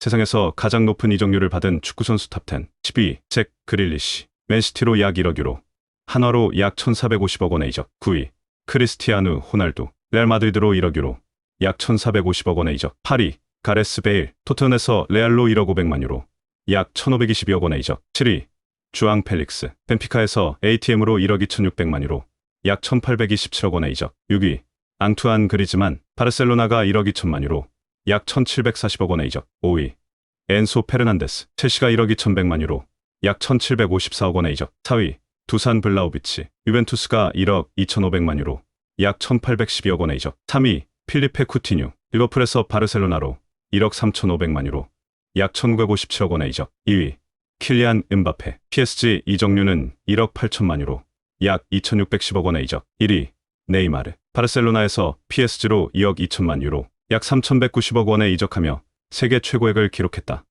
세상에서 가장 높은 이적료를 받은 축구선수 탑10 12. 잭 그릴리시 맨시티로 약 1억 유로 한화로 약 1450억 원의 이적 9위 크리스티아누 호날두 레알 마드리드로 1억 유로 약 1450억 원의 이적 8위 가레스 베일 토트넘에서 레알로 1억 500만 유로 약 1522억 원의 이적 7위 주앙 펠릭스 벤피카에서 ATM으로 1억 2600만 유로 약 1827억 원의 이적 6위 앙투안 그리즈만 바르셀로나가 1억 2천만 유로 약 1740억 원의 이적 5위. 엔소 페르난데스 첼시가 1억 2100만 유로. 약 1754억 원의 이적 4위. 두산 블라우비치 유벤투스가 1억 2500만 유로. 약 1812억 원의 이적 3위. 필리페 쿠티뉴 리버풀에서 바르셀로나로 1억 3500만 유로. 약 1957억 원의 이적 2위. 킬리안 음바페 PSG 이적료는 1억 8천만 유로. 약 2610억 원의 이적 1위. 네이마르 바르셀로나에서 PSG로 2억 2천만 유로 약 3190억 원에 이적하며 세계 최고액을 기록했다.